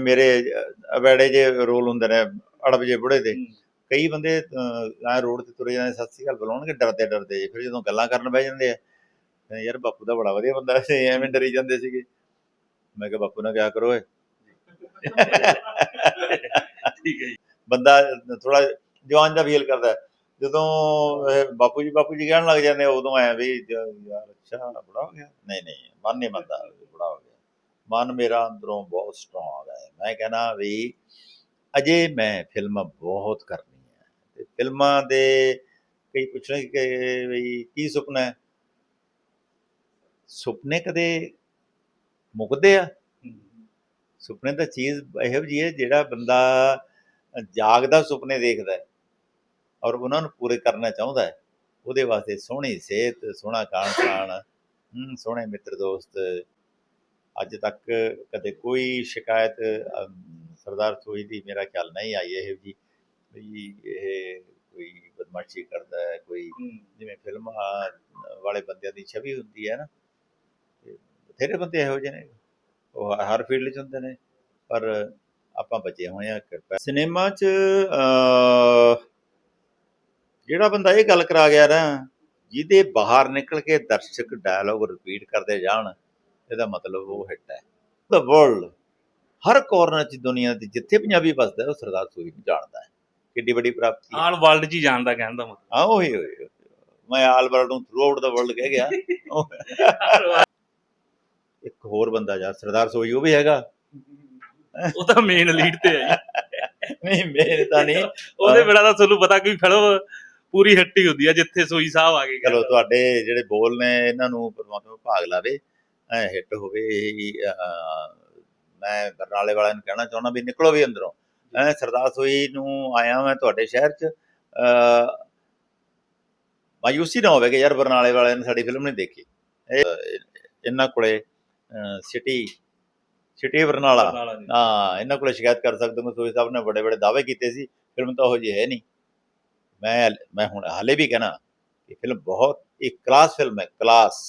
ਮੇਰੇ ਅਵੇੜੇ ਜੇ ਰੋਲ ਹੁੰਦੇ ਨੇ ਅੜਬ ਜੇ ਬੁੜੇ ਦੇ। ਕਈ ਬੰਦੇ ਆ ਰੋਡ ਤੇ ਤੁਰੇ ਜਾਂਦੇ ਸਤਿ ਸ੍ਰੀ ਅਕਾਲ ਬੁਲਾਉਣਗੇ ਡਰਦੇ ਡਰਦੇ ਫਿਰ ਜਦੋਂ ਗੱਲਾਂ ਕਰਨ ਬਹਿ ਜਾਂਦੇ ਆ ਯਾਰ ਬਾਪੂ ਦਾ ਬੜਾ ਵਧੀਆ ਬੰਦਾ ਸੀ। ਐਵੇਂ ਡਰੀ ਜਾਂਦੇ ਸੀਗੇ। ਮੈਂ ਕਿਹਾ ਬਾਪੂ ਨਾਲ ਕਿਆ ਕਰੋ ਏ ਠੀਕ ਹੈ ਬੰਦਾ ਥੋੜਾ ਜਵਾਨ ਦਾ ਫੀਲ ਕਰਦਾ। ਜਦੋਂ ਬਾਪੂ ਜੀ ਬਾਪੂ ਜੀ ਕਹਿਣ ਲੱਗ ਜਾਂਦੇ ਉਦੋਂ ਐ ਵੀ ਯਾਰ ਅੱਛਾ ਬੜਾ ਹੋ ਗਿਆ। ਨਹੀਂ ਨਹੀਂ ਮਨ ਨਹੀਂ ਮੰਨਦਾ ਮਨ ਮੇਰਾ ਅੰਦਰੋਂ ਬਹੁਤ ਸਟਰੋਂਗ ਹੈ। ਮੈਂ ਕਹਿੰਦਾ ਵੀ ਅਜੇ ਮੈਂ ਫਿਲਮ ਬਹੁਤ ਕਰਨੀ ਹੈ। ਤੇ ਫਿਲਮਾਂ ਦੇ ਕਈ ਪੁੱਛਣ ਕਿ ਵੀ ਕੀ ਸੁਪਨਾ ਹੈ? ਸੁਪਨੇ ਕਦੇ ਮੁੱਕਦੇ ਆ? ਸੁਪਨੇ ਤਾਂ ਚੀਜ਼ ਇਹੋ ਜਿਹੀ ਹੈ ਜਿਹੜਾ ਬੰਦਾ ਜਾਗਦਾ ਸੁਪਨੇ ਦੇਖਦਾ ਹੈ ਔਰ ਉਹਨਾਂ ਨੂੰ ਪੂਰੇ ਕਰਨਾ ਚਾਹੁੰਦਾ ਹੈ। ਉਹਦੇ ਵਾਸਤੇ ਸੋਹਣੀ ਸਿਹਤ, ਸੋਹਣਾ ਖਾਣ ਪਾਣ ਸੋਹਣੇ ਮਿੱਤਰ ਦੋਸਤ ਅੱਜ ਤੱਕ ਕਦੇ ਕੋਈ ਸ਼ਿਕਾਇਤ ਸਰਦਾਰ ਸੋਈ ਦੀ ਮੇਰਾ ਖਿਆਲ ਨਹੀਂ ਆਈ ਇਹ ਜੀ ਵੀ ਇਹ ਕੋਈ ਬਦਮਾਸ਼ੀ ਕਰਦਾ ਹੈ ਕੋਈ ਜਿਵੇਂ ਫਿਲਮਾਂ ਵਾਲੇ ਬੰਦਿਆਂ ਦੀ ਛਵੀ ਹੁੰਦੀ ਹੈ ਨਾ ਬਥੇਰੇ ਬੰਦੇ ਇਹੋ ਜਿਹੇ ਨੇ ਉਹ ਹਰ ਫੀਲਡ 'ਚ ਹੁੰਦੇ ਨੇ ਪਰ ਆਪਾਂ ਬਚੇ ਹੋਏ ਆ ਕਿਰਪਾ। ਸਿਨੇਮਾ 'ਚ ਜਿਹੜਾ ਬੰਦਾ ਇਹ ਗੱਲ ਕਰਾ ਗਿਆ ਨਾ ਜਿਹਦੇ ਬਾਹਰ ਨਿਕਲ ਕੇ ਦਰਸ਼ਕ ਡਾਇਲੋਗ ਰਿਪੀਟ ਕਰਦੇ ਜਾਣ ਇਹਦਾ ਮਤਲਬ ਉਹ ਹਿੱਟ ਹੈ। ਦ ਵਰਲਡ ਹਰ ਕੋਰਨਰ 'ਚ ਦੁਨੀਆ ਦੀ ਜਿੱਥੇ ਪੰਜਾਬੀ ਵੱਸਦਾ ਹੈ, ਉਹ ਸਰਦਾਰ ਸੂਰੀ ਨੂੰ ਜਾਣਦਾ ਹੈ। ਕਿੱਡੀ ਵੱਡੀ ਪ੍ਰਾਪਤੀ ਹੈ। ਆਲ ਵਰਲਡ ਜੀ ਜਾਣਦਾ ਕਹਿੰਦਾ ਮਤਲਬ। ਹਾਂ ਉਹੀ ਉਹੀ ਮੈਂ ਆਲ ਵਰਲਡ ਨੂੰ ਥਰੂ ਆਊਟ ਦਾ ਵਰਲਡ ਕਹਿ ਗਿਆ। ਇੱਕ ਹੋਰ ਬੰਦਾ ਜਾ ਸਰਦਾਰ ਸੋਈ ਉਹ ਵੀ ਹੈਗਾ। ਉਹ ਤਾਂ ਮੇਨ ਲੀਡ ਤੇ ਹੈ ਨਹੀਂ ਮੇਰੇ ਤਾਂ ਨਹੀਂ ਉਹਦੇ ਬਿਨਾਂ ਤਾਂ ਤੁਹਾਨੂੰ ਪਤਾ ਕੋਈ ਫਿਲਮ ਪੂਰੀ ਹਿੱਟ ਹੀ ਹੁੰਦੀ ਆ ਜਿੱਥੇ ਸੋਈ ਸਾਹਿਬ ਆ ਗਏ। ਚਲੋ ਤੁਹਾਡੇ ਜਿਹੜੇ ਬੋਲ ਨੇ ਇਹਨਾਂ ਨੂੰ ਪਰਮਾਤਮਾ ਭਾਗ ਲਾਵੇ। ਐ ਹਿੱਟ ਹੋਵੇ ਇਹੀ, ਮੈਂ ਬਰਨਾਲੇ ਵਾਲਿਆਂ ਨੂੰ ਕਹਿਣਾ ਚਾਹੁੰਦਾ ਵੀ ਨਿਕਲੋ ਵੀ ਅੰਦਰੋਂ। ਐ ਸਰਦਾਰ ਸੋਈ ਨੂੰ ਆਇਆ ਮੈਂ ਤੁਹਾਡੇ ਸ਼ਹਿਰ 'ਚ ਮਾਯੂਸੀ ਨਾ ਹੋਵੇ ਕਿ ਯਾਰ ਬਰਨਾਲੇ ਵਾਲਿਆਂ ਨੇ ਸਾਡੀ ਫਿਲਮ ਨਹੀਂ ਦੇਖੀ। ਇਹ ਇਹਨਾਂ ਕੋਲੇ ਸਿਟੀ ਸਿਟੀ ਬਰਨਾਲਾ। ਨਾਲ ਜੀ। ਹਾਂ ਇਹਨਾਂ ਕੋਲੇ ਸ਼ਿਕਾਇਤ ਕਰ ਸਕਦੇ ਹੋ ਸੋਈ ਸਾਹਿਬ ਨੇ ਬੜੇ ਬੜੇ ਦਾਅਵੇ ਕੀਤੇ ਸੀ ਫਿਲਮ ਤਾਂ ਉਹ ਜਿਹੀ ਹੈ ਨਹੀਂ। ਮੈਂ ਮੈਂ ਹੁਣ ਹਾਲੇ ਵੀ ਕਹਿਣਾ ਇਹ ਫਿਲਮ ਬਹੁਤ ਇੱਕ ਕਲਾਸ ਫਿਲਮ ਹੈ ਕਲਾਸ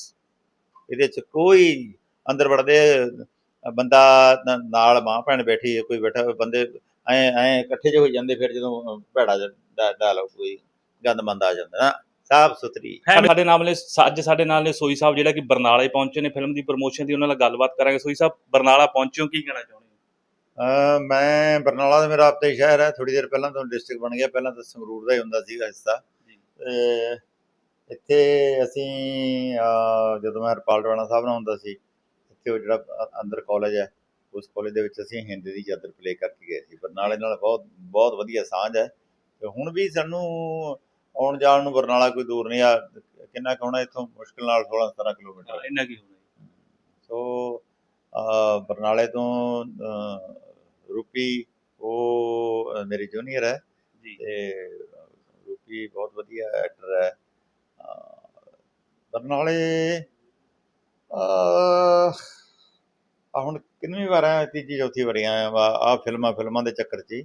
ਇਹਦੇ ਚ ਕੋਈ ਅੰਦਰ ਵੜਦੇ ਬੰਦਾ ਨਾਲ ਮਾਂ ਭੈਣ ਬੈਠੀ ਕੋਈ ਬੈਠਾ ਬੰਦੇ ਐ ਐ ਇਕੱਠੇ ਜਿਹੇ ਹੋ ਜਾਂਦੇ ਫਿਰ ਜਦੋਂ ਭੈੜਾ ਡਾਇਲੌਗ ਕੋਈ ਗੰਦ ਮੰਦ ਆ ਜਾਂਦਾ ਨਾ ਸਾਫ਼ ਸੁਥਰੀ। ਸਾਡੇ ਨਾਲ ਨੇ ਅੱਜ ਸਾਡੇ ਨਾਲ ਨੇ ਸੋਈ ਸਾਹਿਬ ਜਿਹੜਾ ਕਿ ਬਰਨਾਲੇ ਪਹੁੰਚੇ ਨੇ ਫਿਲਮ ਦੀ ਪ੍ਰੋਮੋਸ਼ਨ ਦੀ ਉਹਨਾਂ ਨਾਲ ਗੱਲਬਾਤ ਕਰਾਂਗੇ। ਸੋਈ ਸਾਹਿਬ ਬਰਨਾਲਾ ਪਹੁੰਚਿਓ ਕੀ ਕਹਿਣਾ ਚਾਹੁੰਦੇ ਮੈਂ ਬਰਨਾਲਾ ਦਾ ਮੇਰਾ ਆਪਣਾ ਸ਼ਹਿਰ ਹੈ ਥੋੜੀ ਦੇਰ ਪਹਿਲਾਂ ਤੋਂ ਡਿਸਟ੍ਰਿਕਟ ਬਣ ਗਿਆ ਪਹਿਲਾਂ ਤਾਂ ਸੰਗਰੂਰ ਦਾ ਹੀ ਹੁੰਦਾ ਸੀਗਾ ਹਿੱਸਾ। ਜੀ। ਤੇ ਇੱਥੇ ਅਸੀਂ ਜਦੋਂ ਮੈਂ ਹਰਪਾਲ ਰਾਣਾ ਸਾਹਿਬ ਨਾਲ ਹੁੰਦਾ ਸੀ ਇੱਥੇ ਉਹ ਜਿਹੜਾ ਅੰਦਰ ਕਾਲਜ ਹੈ ਉਸ ਕਾਲਜ ਦੇ ਵਿੱਚ ਅਸੀਂ ਹਿੰਦੀ ਦੀ ਚਾਦਰ ਪਲੇ ਕਰਕੇ ਗਏ ਸੀ ਬਰਨਾਲੇ ਨਾਲ ਬਹੁਤ ਬਹੁਤ ਵਧੀਆ ਸਾਂਝ ਹੈ। ਤੇ ਹੁਣ ਵੀ ਸਾਨੂੰ ਆਉਣ ਜਾਣ ਨੂੰ ਬਰਨਾਲਾ ਕੋਈ ਦੂਰ ਨਹੀਂ ਆ ਕਿੰਨਾ ਕਹਣਾ ਇੱਥੋਂ ਮੁਸ਼ਕਿਲ ਨਾਲ 16 17 ਕਿਲੋਮੀਟਰ। ਇੰਨਾ ਕੀ ਹੋਣਾ? ਸੋ ਬਰਨਾਲੇ ਤੋਂ ਰੂਪੀ ਉਹ ਮੇਰੀ ਜੂਨੀਅਰ ਹੈ ਜੀ। ਤੇ ਰੂਪੀ ਬਹੁਤ ਵਧੀਆ ਐਕਟਰ ਹੈ। ਬਰਨਾਲੇ ਅ, ਆ ਹੁਣ ਕਿੰਨੀ ਵਾਰ ਆਇਆ ਤੀਜੀ ਚੌਥੀ ਵਾਰੀ ਆਇਆ ਆ ਫਿਲਮਾਂ ਫਿਲਮਾਂ ਦੇ ਚੱਕਰ 'ਚ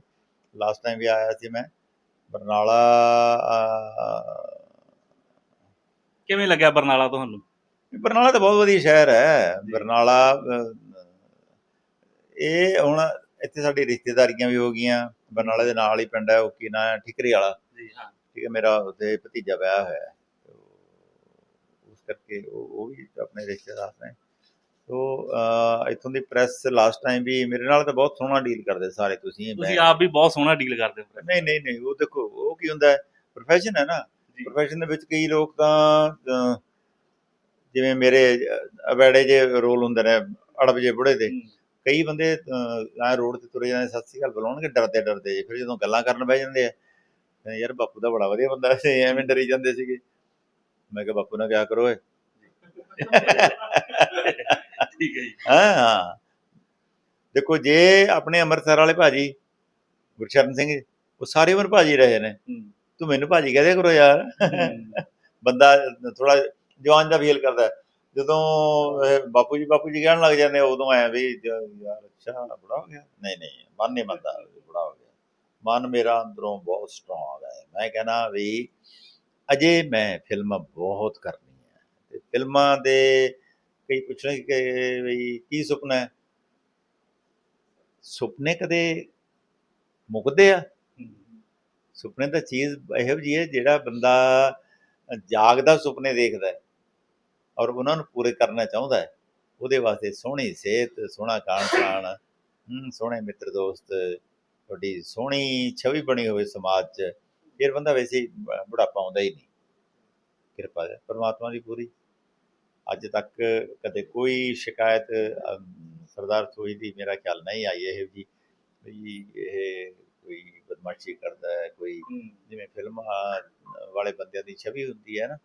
ਲਾਸਟ ਟਾਈਮ ਵੀ ਆਇਆ ਸੀ ਮੈਂ ਬਰਨਾਲਾ ਕਿਵੇਂ ਲੱਗਿਆ ਬਰਨਾਲਾ ਤੁਹਾਨੂੰ? ਬਰਨਾਲਾ ਤਾਂ ਬਹੁਤ ਵਧੀਆ ਸ਼ਹਿਰ ਹੈ। ਬਰਨਾਲਾ ਇਹ ਹੁਣ ਇੱਥੇ ਸਾਡੀ ਰਿਸ਼ਤੇਦਾਰੀਆਂ ਵੀ ਹੋ ਗਈਆਂ। ਬਰਨਾਲੇ ਦੇ ਨਾਲ ਹੀ ਪਿੰਡ ਹੈ ਉਹ ਕੀ ਨਾਂ ਹੈ ਠਿਕਰੀ ਵਾਲਾ। ਜੀ ਹਾਂ। ਠੀਕ ਹੈ ਮੇਰਾ ਉੱਥੇ ਭਤੀਜਾ ਵਿਆਹ ਹੋਇਆ ਕਰਕੇ ਉਹ ਉਹ ਵੀ ਆਪਣੇ ਰਿਸ਼ਤੇਦਾਰ ਨੇ। ਸੋ ਇੱਥੋਂ ਦੀ ਪ੍ਰੈਸ ਲਾਸਟ ਟਾਈਮ ਵੀ ਮੇਰੇ ਨਾਲ ਤਾਂ ਬਹੁਤ ਸੋਹਣਾ ਡੀਲ ਕਰਦੇ ਸਾਰੇ ਤੁਸੀਂ ਤੁਸੀਂ ਆਪ ਵੀ ਬਹੁਤ ਸੋਹਣਾ ਡੀਲ ਕਰਦੇ ਹੋ ਨਹੀਂ ਨਹੀਂ ਨਹੀਂ ਉਹ ਦੇਖੋ ਉਹ ਕੀ ਹੁੰਦਾ ਹੈ ਪ੍ਰੋਫੈਸ਼ਨ ਹੈ ਨਾ। ਪ੍ਰੋਫੈਸ਼ਨ ਦੇ ਵਿੱਚ ਕਈ ਲੋਕ ਤਾਂ ਜਿਵੇਂ ਮੇਰੇ ਅਵੇੜੇ ਜੇ ਰੋਲ ਹੁੰਦੇ ਨੇ ਅੜਬ ਜੇ ਬੁੜੇ ਦੇ ਕਈ ਬੰਦੇ ਆ ਰੋਡ ਤੇ ਤੁਰੇ ਜਾਂਦੇ ਸਤਿ ਸ੍ਰੀ ਅਕਾਲ ਬੁਲਾਉਣਗੇ ਡਰਦੇ ਡਰਦੇ ਫਿਰ ਜਦੋਂ ਗੱਲਾਂ ਕਰਨ ਬਹਿ ਜਾਂਦੇ ਆ ਯਾਰ ਬਾਪੂ ਦਾ ਬੜਾ ਵਧੀਆ ਬੰਦਾ ਸੀ ਐਵੇਂ ਡਰੀ ਜਾਂਦੇ ਸੀਗੇ। ਮੈਂ ਕਿਹਾ ਬਾਪੂ ਨਾਲ ਕਿਆ ਕਰੋ ਏ ਠੀਕ ਹੈ ਜੀ। ਹਾਂ ਹਾਂ। ਦੇਖੋ ਜੇ ਆਪਣੇ ਅੰਮ੍ਰਿਤਸਰ ਵਾਲੇ ਭਾਜੀ ਗੁਰਸ਼ਰਨ ਸਿੰਘ ਉਹ ਸਾਰੀ ਉਮਰ ਭਾਜੀ ਰਹੇ ਨੇ। ਤੂੰ ਮੈਨੂੰ ਭਾਜੀ ਕਹਦੇ ਕਰੋ ਯਾਰ। ਬੰਦਾ ਥੋੜਾ ਜਵਾਨ ਦਾ ਫੀਲ ਕਰਦਾ। ਜਦੋਂ ਬਾਪੂ ਜੀ ਬਾਪੂ ਜੀ ਕਹਿਣ ਲੱਗ ਜਾਂਦੇ ਉਦੋਂ ਐ ਵੀ ਯਾਰ ਅੱਛਾ ਬੜਾ ਹੋ ਗਿਆ? ਨਹੀਂ ਨਹੀਂ ਮਨ ਨਹੀਂ ਮੰਨਦਾ ਬੜਾ ਹੋ ਗਿਆ। ਮਨ ਮੇਰਾ ਅੰਦਰੋਂ ਬਹੁਤ ਸਟਰੋਂਗ ਹੈ ਮੈਂ ਕਹਿੰਦਾ ਵੀ ਅਜੇ ਮੈਂ ਫਿਲਮਾਂ ਬਹੁਤ ਕਰਨੀਆਂ ਤੇ ਫਿਲਮਾਂ ਦੇ ਕਈ ਪੁੱਛਣ ਕਿ ਵੀ ਕੀ ਸੁਪਨਾ ਹੈ? ਸੁਪਨੇ ਕਦੇ ਮੁੱਕਦੇ ਆ? ਸੁਪਨੇ ਤਾਂ ਚੀਜ਼ ਇਹੋ ਜਿਹੀ ਹੈ ਜਿਹੜਾ ਬੰਦਾ ਜਾਗਦਾ ਸੁਪਨੇ ਦੇਖਦਾ ਹੈ ਔਰ ਉਹਨਾਂ ਨੂੰ ਪੂਰੇ ਕਰਨਾ ਚਾਹੁੰਦਾ ਹੈ। ਉਹਦੇ ਵਾਸਤੇ ਸੋਹਣੀ ਸਿਹਤ, ਸੋਹਣਾ ਖਾਣ ਪਾਣ ਸੋਹਣੇ ਮਿੱਤਰ ਦੋਸਤ, ਤੁਹਾਡੀ ਸੋਹਣੀ ਛਵੀ ਬਣੀ ਹੋਵੇ ਸਮਾਜ 'ਚ ਫਿਰ ਬੰਦਾ ਵੈਸੇ ਹੀ ਬੁਢਾਪਾ ਆਉਂਦਾ ਹੀ ਨਹੀਂ। ਕਿਰਪਾ ਹੈ ਪਰਮਾਤਮਾ ਦੀ ਪੂਰੀ। ਅੱਜ ਤੱਕ ਕਦੇ ਕੋਈ ਸ਼ਿਕਾਇਤ ਸਰਦਾਰ ਸੋਈ ਦੀ ਮੇਰਾ ਖਿਆਲ ਨਹੀਂ ਆਈ ਇਹ ਜੀ ਵੀ ਇਹ ਕੋਈ ਬਦਮਾਸ਼ੀ ਕਰਦਾ ਹੈ ਕੋਈ ਜਿਵੇਂ ਫਿਲਮਾਂ ਵਾਲੇ ਬੰਦਿਆਂ ਦੀ ਛਵੀ ਹੁੰਦੀ ਹੈ ਨਾ।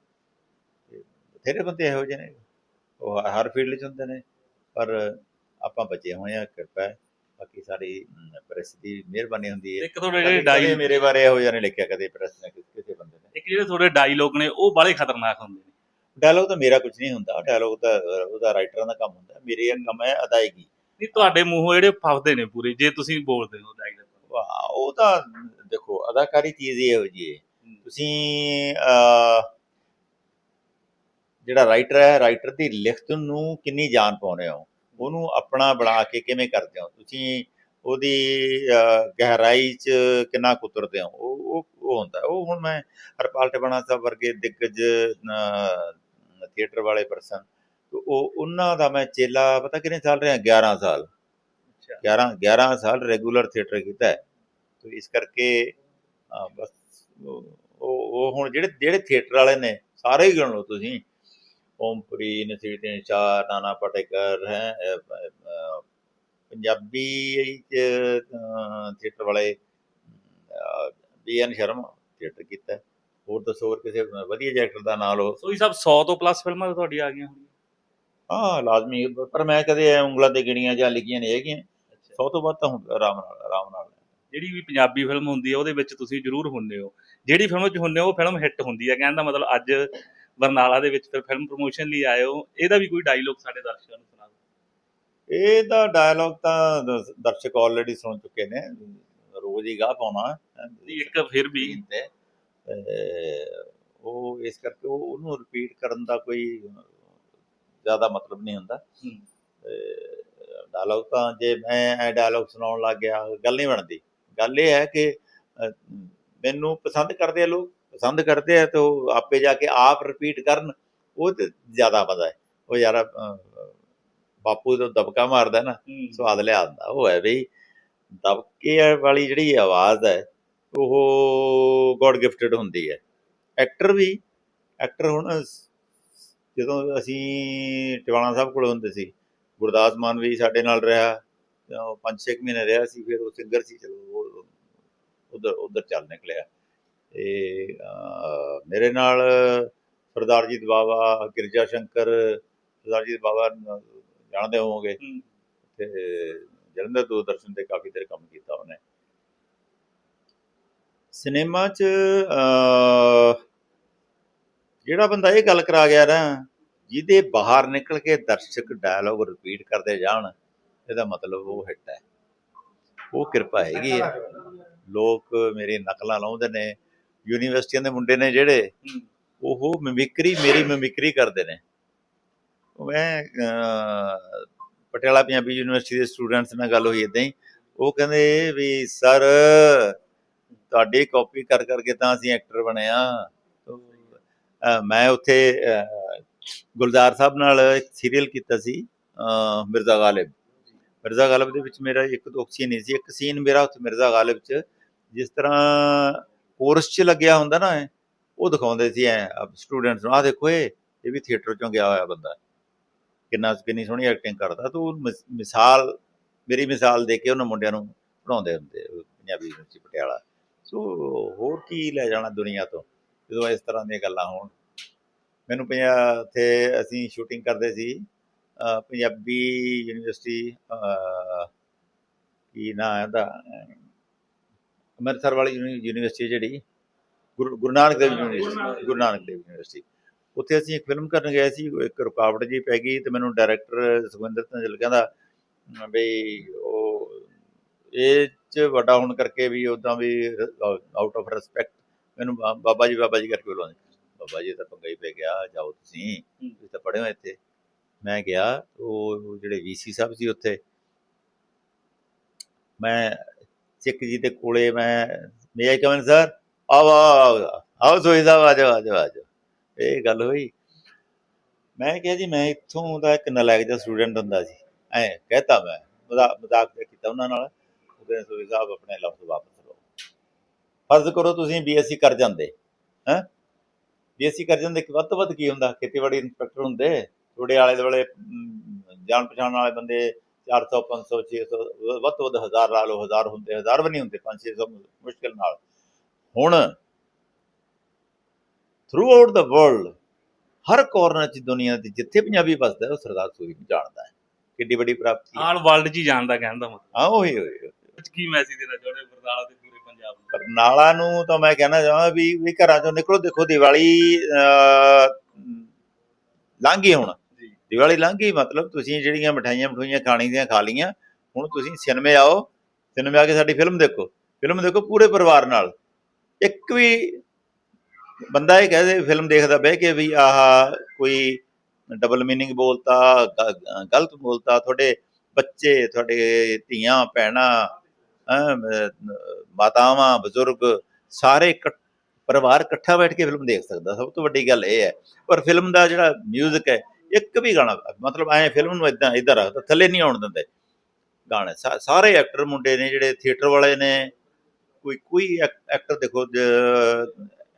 ਬਥੇਰੇ ਬੰਦੇ ਇਹੋ ਜਿਹੇ ਨੇ ਉਹ ਹਰ ਫੀਲਡ 'ਚ ਹੁੰਦੇ ਨੇ। ਪਰ ਆਪਾਂ ਬਚੇ ਹੋਏ ਆ ਕਿਰਪਾ ਹੈ। ਬਾਕੀ ਸਾਡੀ ਪ੍ਰੈਸ ਦੀ ਮਿਹਰਬਾਨੀ ਹੁੰਦੀ ਹੈ। ਇੱਕ ਤੁਹਾਡੇ ਜਿਹੜੇ ਡਾਈ ਮੇਰੇ ਬਾਰੇ ਇਹੋ ਜਿਹਾ ਲਿਖਿਆ ਕਦੇ ਪ੍ਰੈਸ ਨੇ ਕਿਸੇ ਬੰਦੇ ਨੇ। ਇੱਕ ਜਿਹੜੇ ਤੁਹਾਡੇ ਡਾਇਲੋਗ ਨੇ ਉਹ ਬੜੇ ਖਤਰਨਾਕ ਹੁੰਦੇ ਨੇ। ਡਾਇਲੋਗ ਤਾਂ ਮੇਰਾ ਕੁਝ ਨਹੀਂ ਹੁੰਦਾ। ਡਾਇਲੋਗ ਤਾਂ ਉਹਦਾ ਰਾਈਟਰਾਂ ਦਾ ਕੰਮ ਹੁੰਦਾ। ਮੇਰੇ ਕੰਮ ਹੈ ਅਦਾਇਗੀ। ਨਹੀਂ ਤੁਹਾਡੇ ਮੂੰਹੋਂ ਜਿਹੜੇ ਫਸਦੇ ਨੇ ਪੂਰੇ ਜੇ ਤੁਸੀਂ ਬੋਲਦੇ ਹੋ ਡਾਇਲੋਗ ਵਾਹ, ਉਹ ਤਾਂ ਦੇਖੋ ਅਦਾਕਾਰੀ ਚੀਜ਼ ਹੀ ਇਹੋ ਹੈ। ਤੁਸੀਂ ਜਿਹੜਾ ਰਾਈਟਰ ਹੈ ਰਾਈਟਰ ਦੀ ਲਿਖਤ ਨੂੰ ਕਿੰਨੀ ਜਾਨ ਪਾਉਂਦੇ ਹੋ? ਉਹਨੂੰ ਆਪਣਾ ਬਣਾ ਕੇ ਕਿਵੇਂ ਕਰਦੇ ਹੋ? ਤੁਸੀਂ ਉਹਦੀ ਗਹਿਰਾਈ 'ਚ ਕਿੰਨਾ ਕੁਤਰਦੇ ਹੋ? ਉਹ ਉਹ ਹੁੰਦਾ। ਉਹ ਹੁਣ ਮੈਂ ਹਰਪਾਲ ਟਿਵਾਣਾ ਸਾਹਿਬ ਵਰਗੇ ਦਿੱਗਜ ਥੀਏਟਰ ਵਾਲੇ ਪਰਸਨ ਉਹ ਉਹਨਾਂ ਦਾ ਮੈਂ ਚੇਲਾ ਪਤਾ ਕਿੰਨੇ ਸਾਲ ਰਿਹਾ? 11 ਸਾਲ। ਅੱਛਾ। 11 11 ਸਾਲ ਰੈਗੂਲਰ ਥੀਏਟਰ ਕੀਤਾ ਹੈ। ਤੋ ਇਸ ਕਰਕੇ ਬਸ ਉਹ ਹੁਣ ਜਿਹੜੇ ਜਿਹੜੇ ਥੀਏਟਰ ਵਾਲੇ ਨੇ ਸਾਰੇ ਹੀ ਗਿਣ ਲਓ ਤੁਸੀਂ। ਓਮਪੁਰੀ ਨਸੀਰਤਨ ਸ਼ਾਹ ਨਾਨਾ ਪਟੇਕਰ ਹੈ ਪੰਜਾਬੀ ਥੀਏਟਰ ਵਾਲੇ ਬੀ ਐਨ ਸ਼ਰਮਾ ਥੀਏਟਰ ਕੀਤਾ। ਹੋਰ ਦੱਸੋ ਹੋਰ ਕਿਸੇ ਵਧੀਆ ਜੈਕਟਰ ਦਾ ਨਾਂ ਲਓ। ਸੋ ਇਹ ਸਭ 100 ਤੋਂ ਪਲੱਸ ਫਿਲਮਾਂ ਤੁਹਾਡੀ ਆ ਗਈਆਂ ਹੋਣਗੀਆਂ। ਹਾਂ ਲਾਜ਼ਮੀ ਪਰ ਮੈਂ ਕਦੇ ਉਂਗਲਾਂ ਤੇ ਗਿਣੀਆਂ ਜਾਂ ਲਿਖੀਆਂ ਨਹੀਂ ਹੈਗੀਆਂ। ਸੌ ਤੋਂ ਵੱਧ ਤਾਂ ਆਰਾਮ ਨਾਲ ਆਰਾਮ ਨਾਲ। ਜਿਹੜੀ ਵੀ ਪੰਜਾਬੀ ਫਿਲਮ ਹੁੰਦੀ ਹੈ ਉਹਦੇ ਵਿੱਚ ਤੁਸੀਂ ਜ਼ਰੂਰ ਹੁੰਦੇ ਹੋ। ਜਿਹੜੀ ਫਿਲਮ 'ਚ ਹੁੰਦੇ ਹੋ ਉਹ ਫਿਲਮ ਹਿੱਟ ਹੁੰਦੀ ਹੈ। ਕਹਿਣ ਦਾ ਮਤਲਬ ਅੱਜ ਬਰਨਾਲਾ ਦੇ ਵਿੱਚ ਫਿਰ ਫਿਲਮ ਪ੍ਰੋਮੋਸ਼ਨ ਲਈ ਆਏ ਹੋ ਇਹਦਾ ਵੀ ਕੋਈ ਡਾਇਲੋਗ ਸਾਡੇ ਦਰਸ਼ਕਾਂ ਨੂੰ ਸੁਣਾ ਦਿਓ। ਇਹਦਾ ਡਾਇਲੌਗ ਤਾਂ ਦਰਸ਼ਕ ਆਲਰੇਡੀ ਸੁਣ ਚੁੱਕੇ ਨੇ ਰੋਜ਼ ਹੀ ਗਾਹ ਪਾਉਣਾ। ਨਹੀਂ, ਇੱਕ ਫਿਰ ਵੀ। ਤੇ ਤੇ ਉਹ ਇਸ ਕਰਕੇ ਉਹ ਉਹਨੂੰ ਰਿਪੀਟ ਕਰਨ ਦਾ ਕੋਈ ਜ਼ਿਆਦਾ ਮਤਲਬ ਨਹੀਂ ਹੁੰਦਾ। ਹੂੰ। ਡਾਇਲੌਗ ਤਾਂ ਜੇ ਮੈਂ ਇਹ ਡਾਇਲੌਗ ਸੁਣਾਉਣ ਲੱਗ ਗਿਆ ਗੱਲ ਨਹੀਂ ਬਣਦੀ। ਗੱਲ ਇਹ ਹੈ ਕਿ ਮੈਨੂੰ ਪਸੰਦ ਕਰਦੇ ਆ ਲੋਕ। ਪਸੰਦ ਕਰਦੇ ਆ ਤਾਂ ਉਹ ਆਪੇ ਜਾ ਕੇ ਆਪ ਰਿਪੀਟ ਕਰਨ ਉਹ ਤੇ ਜ਼ਿਆਦਾ ਪਤਾ ਹੈ। ਉਹ ਯਾਰ ਬਾਪੂ ਜਦੋਂ ਦਬਕਾ ਮਾਰਦਾ ਨਾ ਸਵਾਦ ਲਿਆਉਂਦਾ ਉਹ ਹੈ ਬਈ ਦਬਕੇ ਵਾਲੀ ਜਿਹੜੀ ਆਵਾਜ਼ ਹੈ ਉਹ ਗੋਡ ਗਿਫਟਡ ਹੁੰਦੀ ਹੈ। ਐਕਟਰ ਵੀ ਐਕਟਰ ਹੁਣ ਜਦੋਂ ਅਸੀਂ ਟਿਵਾਣਾ ਸਾਹਿਬ ਕੋਲ ਹੁੰਦੇ ਸੀ ਗੁਰਦਾਸ ਮਾਨ ਵੀ ਸਾਡੇ ਨਾਲ ਰਿਹਾ ਉਹ ਪੰਜ ਛੇ ਕੁ ਮਹੀਨੇ ਰਿਹਾ ਸੀ ਫਿਰ ਉਹ ਸਿੰਗਰ ਸੀ ਚਲੋ ਉਧਰ ਉਧਰ ਚੱਲ ਨਿਕਲਿਆ। ਤੇ ਮੇਰੇ ਨਾਲ ਸਰਦਾਰ ਜੀ ਬਾਬਾ ਗਿਰਜਾ ਸ਼ੰਕਰ ਸਰਦਾਰ ਜੀ ਬਾਬਾ ਜਾਣਦੇ ਹੋਵੋਗੇ। ਤੇ ਜਲੰਧਰ ਦੂਰਦਰਸ਼ਨ ਤੇ ਕਾਫੀ ਦੇਰ ਕੰਮ ਕੀਤਾ ਉਹਨੇ। ਸਿਨੇਮਾ 'ਚ ਜਿਹੜਾ ਬੰਦਾ ਇਹ ਗੱਲ ਕਰਾ ਗਿਆ ਨਾ ਜਿਹਦੇ ਬਾਹਰ ਨਿਕਲ ਕੇ ਦਰਸ਼ਕ ਡਾਇਲੋਗ ਰਿਪੀਟ ਕਰਦੇ ਜਾਣ ਇਹਦਾ ਮਤਲਬ ਉਹ ਹਿੱਟ ਹੈ। ਉਹ ਕਿਰਪਾ ਹੈਗੀ ਹੈ। ਲੋਕ ਮੇਰੇ ਨਕਲਾਂ ਲਾਉਂਦੇ ਨੇ। ਯੂਨੀਵਰਸਿਟੀਆਂ ਦੇ ਮੁੰਡੇ ਨੇ ਜਿਹੜੇ। ਉਹ ਮਿਮਿਕਰੀ ਮੇਰੀ ਮਿਮਿਕਰੀ ਕਰਦੇ ਨੇ। ਉਹ ਮੈਂ ਪਟਿਆਲਾ ਪੰਜਾਬੀ ਯੂਨੀਵਰਸਿਟੀ ਦੇ ਸਟੂਡੈਂਟਸ ਨਾਲ ਗੱਲ ਹੋਈ ਇਦਾਂ ਹੀ। ਉਹ ਕਹਿੰਦੇ ਵੀ ਸਰ ਤੁਹਾਡੀ ਕਾਪੀ ਕਰ ਕਰਕੇ ਤਾਂ ਅਸੀਂ ਐਕਟਰ ਬਣੇ ਆ। ਮੈਂ ਉੱਥੇ ਗੁਲਜ਼ਾਰ ਸਾਹਿਬ ਨਾਲ ਇੱਕ ਸੀਰੀਅਲ ਕੀਤਾ ਸੀ ਮਿਰਜ਼ਾ ਗਾਲਿਬ। ਮਿਰਜ਼ਾ ਗਾਲਿਬ ਦੇ ਵਿੱਚ ਮੇਰਾ ਇੱਕ ਦੋ ਸੀਨ ਨਹੀਂ ਸੀ। ਇੱਕ ਸੀਨ ਮੇਰਾ ਉੱਥੇ ਮਿਰਜ਼ਾ ਗਾਲਿਬ 'ਚ ਜਿਸ ਤਰ੍ਹਾਂ ਕੋਰਸ 'ਚ ਲੱਗਿਆ ਹੁੰਦਾ ਨਾ ਉਹ ਦਿਖਾਉਂਦੇ ਸੀ ਐ ਸਟੂਡੈਂਟਸ ਨੂੰ, ਆਹ ਦੇਖੋ ਇਹ ਇਹ ਵੀ ਥੀਏਟਰ 'ਚੋਂ ਗਿਆ ਹੋਇਆ ਬੰਦਾ। ਕਿੰਨਾ, ਕਿੰਨੀ ਸੋਹਣੀ ਐਕਟਿੰਗ ਕਰਦਾ, ਤੂੰ ਮਿਸ- ਮਿਸਾਲ, ਮੇਰੀ ਮਿਸਾਲ ਦੇ ਕੇ ਉਹਨਾਂ ਮੁੰਡਿਆਂ ਨੂੰ ਪੜਾਉਂਦੇ ਹੁੰਦੇ, ਪੰਜਾਬੀ ਯੂਨੀਵਰਸਿਟੀ ਪਟਿਆਲਾ। ਸੋ ਹੋਰ ਕੀ ਲੈ ਜਾਣਾ ਦੁਨੀਆ ਤੋਂ, ਜਦੋਂ ਇਸ ਤਰ੍ਹਾਂ ਦੀਆਂ ਗੱਲਾਂ ਹੋਣ। ਮੈਨੂੰ ਪੰਜਾਬ ਉੱਥੇ ਅਸੀਂ ਸ਼ੂਟਿੰਗ ਕਰਦੇ ਸੀ ਪੰਜਾਬੀ ਯੂਨੀਵਰਸਿਟੀ ਕੀ ਨਾਂ ਹੈ ਉਹਦਾ? ਅੰਮ੍ਰਿਤਸਰ ਵਾਲੀ ਯੂਨੀ- ਯੂਨੀਵਰਸਿਟੀ ਜਿਹੜੀ ਗੁਰੂ ਨਾਨਕ ਦੇਵ ਯੂਨੀਵਰਸਿਟੀ ਗੁਰੂ ਨਾਨਕ ਦੇਵ। ਯੂਨੀਵਰਸਿਟੀ। ਉੱਥੇ ਅਸੀਂ ਇੱਕ ਫਿਲਮ ਕਰਨ ਗਏ ਸੀ ਇੱਕ ਰੁਕਾਵਟ ਜੀ ਪੈ ਗਈ ਤੇ ਮੈਨੂੰ ਡਾਇਰੈਕਟਰ ਸੁਖਵਿੰਦਰ ਧੰਜਲ ਕਹਿੰਦਾ ਬਈ ਉਹ ਇਹ ਚ ਵੱਡਾ ਹੋਣ ਕਰਕੇ ਵੀ ਉਦਾਂ ਵੀ ਆਊਟ ਆਫ ਰਿਸਪੈਕਟ ਮੈਨੂੰ ਬਾਬਾ ਜੀ ਬਾਬਾ ਜੀ ਕਰਕੇ ਬੁਲਾਉਂਦੇ ਬਾਬਾ ਜੀ ਤਾਂ ਪੰਗਾ ਹੀ ਪੈ ਗਿਆ ਜਾਓ ਤੁਸੀਂ ਤੁਸੀਂ ਤਾਂ ਪੜ੍ਹੇ ਹੋ ਇੱਥੇ। ਮੈਂ ਗਿਆ ਉਹ ਜਿਹੜੇ ਵੀਸੀ ਸਾਹਿਬ ਸੀ ਉੱਥੇ। ਮੈਂ ਚਿੱਕ ਜੀ ਦੇ ਕੋਲੇ ਮੈਂ ਮੇ ਆਈ ਕਮਨ ਸਰ ਆਓ ਆਓ ਆਓ, ਸੋਈ ਸਾਹਿਬ ਆ ਜਾਓ ਆ ਜਾਓ ਆ ਜਾਓ। ਇਹ ਗੱਲ ਹੋਈ। ਮੈਂ ਕਿਹਾ ਜੀ ਮੈਂ ਇੱਥੋਂ ਦਾ ਇੱਕ ਨਲਾਇਕ ਜਿਹਾ ਸਟੂਡੈਂਟ ਹੁੰਦਾ ਸੀ। ਐ ਕਹਤਾ ਮੈਂ ਮਜ਼ਾਕ ਕੀਤਾ ਉਹਨਾਂ ਨਾਲ। ਉਹਦੇ ਸੋਈ ਸਾਹਿਬ ਆਪਣੇ ਲਫ਼ਜ਼ ਵਾਪਸ ਲਓ ਫਰਜ਼ ਕਰੋ ਤੁਸੀਂ ਬੀਐਸਸੀ ਕਰ ਜਾਂਦੇ ਹੈ? ਬੀਐਸਸੀ ਕਰ ਜਾਂਦੇ ਕਿ ਵੱਧ ਤੋਂ ਵੱਧ ਕੀ ਹੁੰਦਾ? ਖੇਤੀਬਾੜੀ ਇੰਸਪੈਕਟਰ ਹੁੰਦੇ ਥੋੜੇ ਆਲੇ ਦੁਆਲੇ ਜਾਣ ਪਛਾਣ ਵਾਲੇ ਬੰਦੇ 400 500 600 ਵੱਧ ਤੋਂ ਵੱਧ ਹਜ਼ਾਰ ਲਾ ਲਓ ਹਜ਼ਾਰ ਹੁੰਦੇ ਹਜ਼ਾਰ ਵੀ ਨਹੀਂ ਹੁੰਦੇ 5 600 ਮੁਸ਼ਕਿਲ ਨਾਲ। ਹੁਣ ਥਰੂ ਆਊਟ ਦਾ ਵਰਲਡ ਹਰ ਕੋਰਨਰ ਚ ਦੁਨੀਆ ਦੇ ਜਿੱਥੇ ਪੰਜਾਬੀ ਵੱਸਦਾ ਉਹ ਸਰਦਾਰ ਸੂਰੀ ਨੂੰ ਜਾਣਦਾ ਹੈ। ਕਿੱਡੀ ਵੱਡੀ ਪ੍ਰਾਪਤੀ ਆਲ ਵਰਲਡ 'ਚ ਹੀ ਜਾਣਦਾ ਕਹਿੰਦਾ ਮਤਲਬ। ਹਾਂ ਉਹੀ ਉਹੀ ਕੀ ਮੈਸੇਜ ਦੇਣਾ ਚਾਹੁੰਦੇ ਬਰਨਾਲਾ ਤੇ ਪੂਰੇ ਪੰਜਾਬ ਨੂੰ? ਬਰਨਾਲਾ ਨੂੰ ਤਾਂ ਮੈਂ ਕਹਿਣਾ ਚਾਹਾਂ ਵੀ ਵੀ ਘਰਾਂ ਚੋਂ ਨਿਕਲੋ ਦੇਖੋ ਦੀਵਾਲੀ ਲੰਘ ਹੁਣ। ਦੀਵਾਲੀ ਲੰਘ ਗਈ, ਮਤਲਬ ਤੁਸੀਂ ਜਿਹੜੀਆਂ ਮਠਾਈਆਂ ਮਠੂਈਆਂ ਖਾਣੀ ਦੀਆਂ ਖਾ ਲੀਆਂ ਹੁਣ ਤੁਸੀਂ ਸਿਨੇਮੇ ਆਓ, ਸਿਨੇਮੇ ਆ ਕੇ ਸਾਡੀ ਫਿਲਮ ਦੇਖੋ ਫਿਲਮ ਦੇਖੋ ਪੂਰੇ ਪਰਿਵਾਰ ਨਾਲ। ਇੱਕ ਵੀ ਬੰਦਾ ਇਹ ਕਹਦੇ ਫਿਲਮ ਦੇਖਦਾ ਬਹਿ ਕੇ ਵੀ ਆਹ, ਕੋਈ ਡਬਲ ਮੀਨਿੰਗ ਬੋਲਤਾ ਗਲਤ ਬੋਲਤਾ, ਤੁਹਾਡੇ ਬੱਚੇ, ਤੁਹਾਡੇ ਧੀਆਂ, ਭੈਣਾਂ ਮਾਤਾਵਾਂ, ਬਜ਼ੁਰਗ, ਸਾਰੇ ਇਕੱਠ- ਪਰਿਵਾਰ ਇਕੱਠਾ ਬੈਠ ਕੇ ਫਿਲਮ ਦੇਖ ਸਕਦਾ, ਸਭ ਤੋਂ ਵੱਡੀ ਗੱਲ ਇਹ ਹੈ। ਪਰ ਫਿਲਮ ਦਾ ਜਿਹੜਾ 뮤직 ਹੈ ਇੱਕ ਵੀ ਗਾਣਾ ਮਤਲਬ ਐ ਫਿਲਮ ਨੂੰ ਇਦਾਂ ਇਧਰ ਰੱਖਦਾ ਥੱਲੇ ਨਹੀਂ ਆਉਣ ਦਿੰਦੇ ਗਾਣੇ। ਸਾਰੇ ਐਕਟਰ ਮੁੰਡੇ ਨੇ ਜਿਹੜੇ ਥੀਏਟਰ ਵਾਲੇ ਨੇ ਕੋਈ ਕੋਈ ਐਕਟਰ ਦੇਖੋ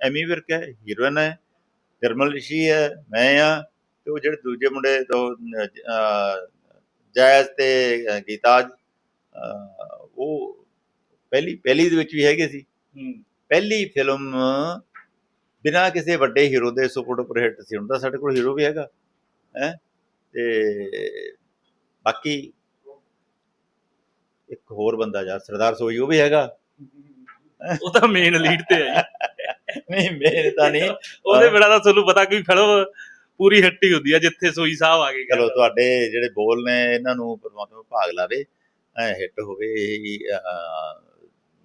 ਐਮੀ ਵਿਰਕ ਹੈ ਹੀਰੋਇਨ ਹੈ ਨਿਰਮਲ ਰਿਸ਼ੀ ਹੈ ਮੈਂ ਆ ਤੇ ਉਹ ਜਿਹੜੇ ਦੂਜੇ ਮੁੰਡੇ ਤੋਂ ਜੈਜ਼ ਤੇ ਗੀਤਾਜ ਉਹ ਪਹਿਲੀ ਪਹਿਲੀ ਦੇ ਵਿੱਚ ਵੀ ਹੈਗੇ ਸੀ। ਪਹਿਲੀ ਫਿਲਮ ਬਿਨਾਂ ਕਿਸੇ ਵੱਡੇ ਹੀਰੋ ਦੇ ਸੁਪਰ ਡੁਪਰ ਹਿੱਟ ਸੀ। ਹੁਣ ਤਾਂ ਸਾਡੇ ਕੋਲ ਹੀਰੋ ਵੀ ਹੈਗਾ। ਹੈ। ਤੇ ਬਾਕੀ ਇੱਕ ਹੋਰ ਬੰਦਾ ਯਾਰ ਸਰਦਾਰ ਸੋਈ ਉਹ ਵੀ ਹੈਗਾ। ਉਹ ਤਾਂ ਮੇਨ ਲੀਡ ਤੇ ਹੈ ਨਹੀਂ ਮੇਰੇ ਤਾਂ ਨਹੀਂ। ਉਹਦੇ ਬਿਨਾਂ ਤਾਂ ਤੁਹਾਨੂੰ ਪਤਾ ਕੋਈ ਫਿਲਮ ਪੂਰੀ ਹਿੱਟ ਹੁੰਦੀ ਆ ਜਿੱਥੇ ਸੋਈ ਸਾਹਿਬ ਆ ਗਏ। ਚਲੋ ਤੁਹਾਡੇ ਜਿਹੜੇ ਬੋਲ ਨੇ ਇਹਨਾਂ ਨੂੰ ਪਰਮਾਤਮਾ ਭਾਗ ਲਾਵੇ ਐ ਹਿੱਟ ਹੋਵੇ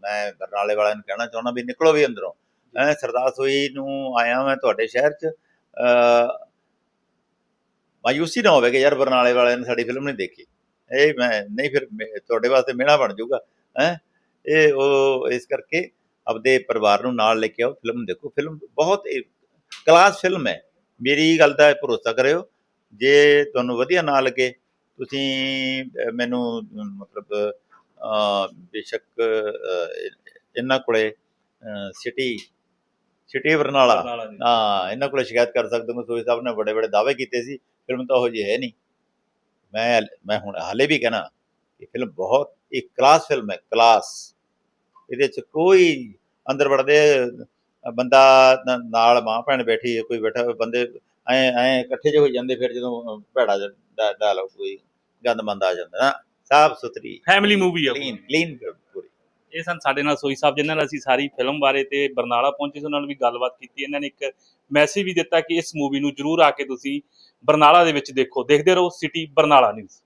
ਮੈਂ ਬਰਨਾਲੇ ਵਾਲਿਆਂ ਨੂੰ ਕਹਿਣਾ ਚਾਹੁੰਦਾ ਵੀ ਨਿਕਲੋ ਵੀ ਅੰਦਰੋਂ। ਐ ਸਰਦਾਰ ਸੋਈ ਨੂੰ ਆਇਆ ਮੈਂ ਤੁਹਾਡੇ ਸ਼ਹਿਰ 'ਚ ਮਾਯੂਸੀ ਨਾ ਹੋਵੇ ਕਿ ਯਾਰ ਬਰਨਾਲੇ ਵਾਲਿਆਂ ਨੇ ਸਾਡੀ ਫਿਲਮ ਨਹੀਂ ਦੇਖੀ। ਇਹ ਮੈਂ ਨਹੀਂ ਫਿਰ ਤੁਹਾਡੇ ਵਾਸਤੇ ਮਿਹਣਾ ਬਣ ਜਾਊਗਾ ਹੈ? ਇਹ ਉਹ ਇਸ ਕਰਕੇ ਆਪਦੇ ਪਰਿਵਾਰ ਨੂੰ ਨਾਲ ਲੈ ਕੇ ਆਓ ਫਿਲਮ ਦੇਖੋ। ਫਿਲਮ ਬਹੁਤ ਕਲਾਸ ਫਿਲਮ ਹੈ। ਮੇਰੀ ਗੱਲ ਦਾ ਭਰੋਸਾ ਕਰਿਓ। ਜੇ ਤੁਹਾਨੂੰ ਵਧੀਆ ਨਾ ਲੱਗੇ ਤੁਸੀਂ ਮੈਨੂੰ ਮਤਲਬ ਬੇਸ਼ੱਕ ਇਹਨਾਂ ਕੋਲੇ ਸਿਟੀ ਸਿਟੀ ਬਰਨਾਲਾ। ਹਾਂ ਇਹਨਾਂ ਕੋਲੇ ਸ਼ਿਕਾਇਤ ਕਰ ਸਕਦੇ ਹੋ। ਸੋਈ ਸਾਹਿਬ ਨੇ ਬੜੇ ਬੜੇ ਦਾਅਵੇ ਕੀਤੇ ਸੀ। ਫਿਲਮ ਤਾਂ ਉਹ ਜਿਹੀ ਹੈ ਨਹੀਂ। ਮੈਂ ਮੈਂ ਹੁਣ ਹਾਲੇ ਵੀ ਕਹਿਣਾ ਕਿ ਫਿਲਮ ਬਹੁਤ ਇੱਕ ਕਲਾਸ ਫਿਲਮ ਹੈ ਕਲਾਸ ਇਹਦੇ ਚ ਕੋਈ ਅੰਦਰ ਵੜਦੇ ਬੰਦਾ ਨਾਲ ਮਾਂ ਭੈਣ ਬੈਠੀ ਹੈ ਕੋਈ ਬੈਠਾ ਬੰਦੇ ਐ ਐ ਇਕੱਠੇ ਜਿਹੇ ਹੋ ਜਾਂਦੇ ਫਿਰ ਜਦੋਂ ਭੈੜਾ ਡਾਇਲੌਗ ਕੋਈ ਗੰਦ ਮੰਦ ਆ ਜਾਂਦਾ ਨਾ। ਸਾਫ਼ ਸੁਥਰੀ ਫੈਮਿਲੀ ਮੂਵੀ ਆ। ਕਲੀਨ ਕਲੀਨ ਪੂਰੀ ਇਹ ਸਨ ਸਾਡੇ ਨਾਲ ਸੋਈ ਸਾਹਿਬ, ਜਿਨ੍ਹਾਂ ਨਾਲ ਅਸੀਂ ਸਾਰੀ ਫਿਲਮ ਬਾਰੇ ਤੇ ਬਰਨਾਲਾ ਪਹੁੰਚੇ ਸੀ, ਉਹਨਾਂ ਨਾਲ ਵੀ ਗੱਲਬਾਤ ਕੀਤੀ। ਇਹਨਾਂ ਨੇ ਇੱਕ ਮੈਸੇਜ ਵੀ ਦਿੱਤਾ ਕਿ ਇਸ ਮੂਵੀ ਨੂੰ ਜਰੂਰ ਆ ਕੇ ਤੁਸੀਂ ਬਰਨਾਲਾ ਦੇ ਵਿੱਚ ਦੇਖੋ। ਦੇਖਦੇ ਰਹੋ ਸਿਟੀ ਬਰਨਾਲਾ ਨਿਊਜ਼